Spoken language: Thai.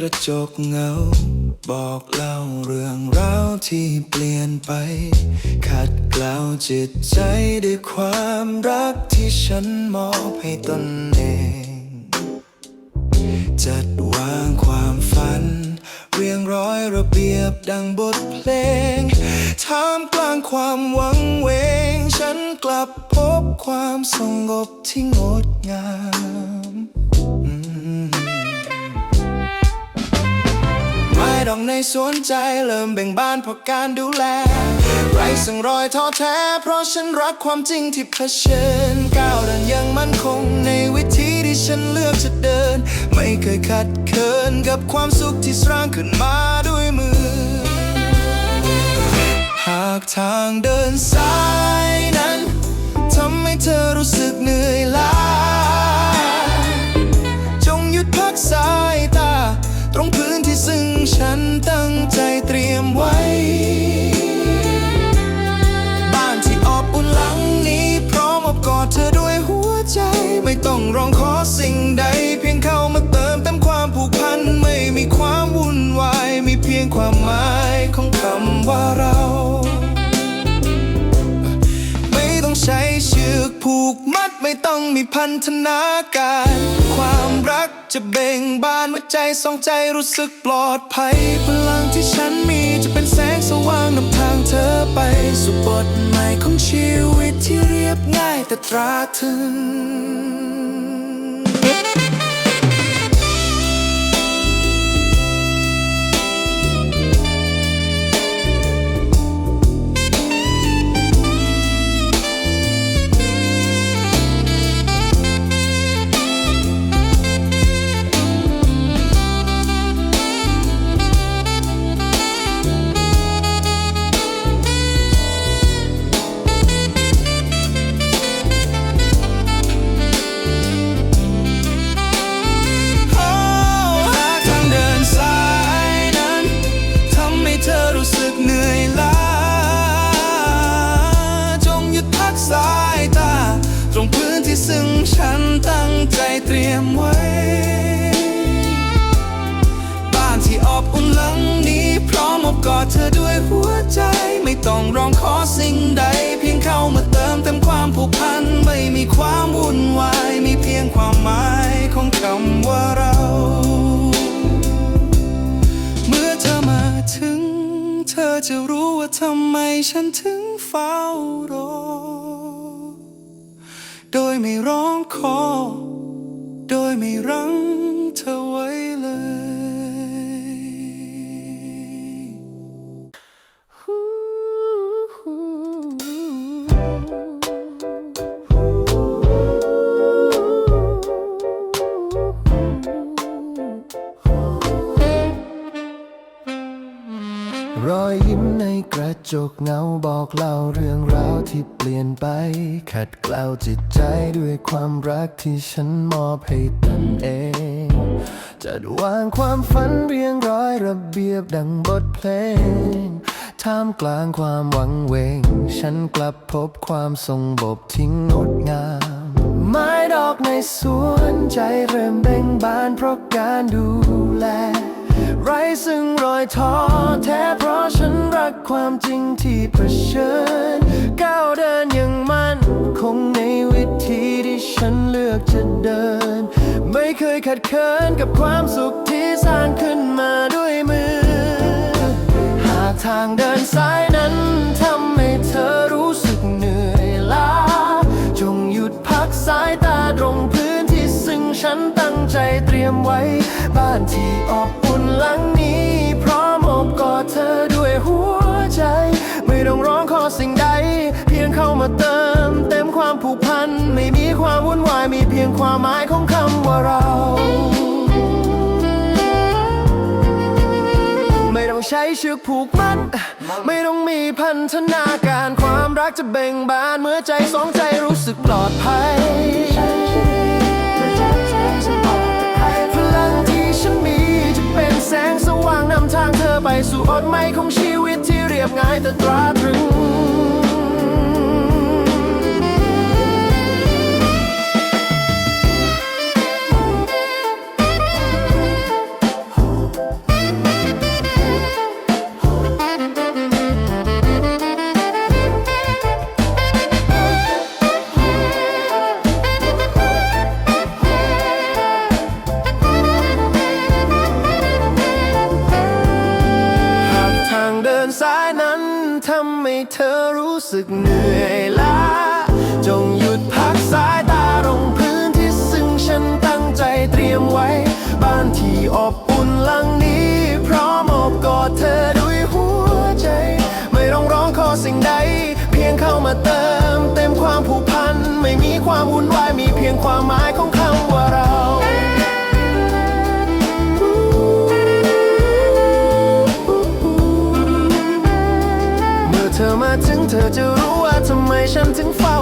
กระจกเงา บอกเล่าเรื่องราวที่เปลี่ยนไป ขัดเกลาจิตใจด้วยความรักที่ฉันมอบให้ตนเอง จัดวางความฝัน เรียงร้อยระเบียบดังบทเพลงท่ามกลางความหวังเวง ฉันกลับพบความสงบที่งดงาม ในสวนใจเริ่มเบ่งบานเพราะการดูแล ไรสังรอยท้อแท้ เพราะฉันรักความจริงที่เผชิญก้าวเดินอยังมั่นคงในวิธีที่ฉันเลือกจะเดิน ไม่เคยขัดเคินกับความสุขที่สร้างขึ้นมาด้วยมือ หากทางเดินสาย ร้องขอสิ่งใด เพียงเข้ามาเติมเต็มความผูกพัน ไม่มีความวุ่นวาย มีเพียงความหมายของคำว่าเรา ไม่ต้องใช้เชือกผูกมัดไม่ต้องมีพันธนาการ ความรักจะเบ่งบานเมื่อใจสองใจรู้สึกปลอดภัย พลังที่ฉันมีจะเป็นแสงสว่างนำทางเธอไปสู่บทใหม่ของชีวิตที่เรียบง่ายแต่ตราตรึง รู้สึกเหนื่อยล้า จงหยุดพักสายตา ตรงพื้นที่ซึ่งฉันตั้งใจเตรียมไว้ บ้านที่อบอุ่นหลังนี้พร้อมอบกอดเธอด้วยหัวใจ ไม่ต้องร้องขอสิ่งใด เพียงเข้ามาเติมเต็มความผูกพัน ไม่มีความวุ่นวาย มีเพียงความหมาย ทำไมฉันถึงเฝ้ารอ โดยไม่ร้องขอ โดยไม่รัง ในกระจกเงาบอกเล่าเรื่องราวที่เปลี่ยนไป ขัดเกลาจิตใจด้วยความรักที่ฉันมอบให้ตนเองจัดวางความฝันเรียงร้อยระเบียบดังบทเพลงท่ามกลางความหวังเวง ฉันกลับพบความทรงบบที่งดงาม ไม้ดอกในสวนใจเริ่มเบ่งบานเพราะการดูแล ไรซึ่งรอยท้อแท้เพราะฉันรักความจริงที่เผชิญก้าวเดินอย่างมั่นคงในวิธีที่ฉันเลือกจะเดิน ไม่เคยขัดเคินกับความสุขที่สร้างขึ้นมาด้วยมือ หากทางเดินสายนั้นทำให้เธอรู้สึกเหนื่อยล้าจงหยุดพักสายตาตรงพื้นที่ซึ่งฉันตั้งใจเตรียมไว้บ้านที่อบ หลังนี้ พร้อมอบกอดเธอด้วยหัวใจ ไม่ต้องร้องขอสิ่งใด เพียงเข้ามาเติม เต็มความผูกพัน ไม่มีความวุ่นวาย มีเพียงความหมายของคำว่าเรา ไม่ต้องใช้เชือกผูกมัด ไม่ต้องมีพันธนาการความรักจะเบ่งบานเมื่อใจสองใจรู้สึกปลอดภัย สู่อดไม่ของชีวิตที่เรียบง่ายแต่ตราตรึง อรู้สึกเหนื่อยล้าจงหยุดพักสายตาลงพื้นที่ซึ่งฉันตั้งใจเตรียมไว้ บ้านที่อบอุ่นหลังนี้ พร้อมอบกอดเธอด้วยหัวใจ ไม่ต้องร้องขอสิ่งใด เพียงเข้ามาเติม เต็มความผูกพัน ไม่มีความวุ่นวายมีเพียงความหมายของ มาถึงเธอจะรู้ว่าทำไมฉันถึงเฝ้า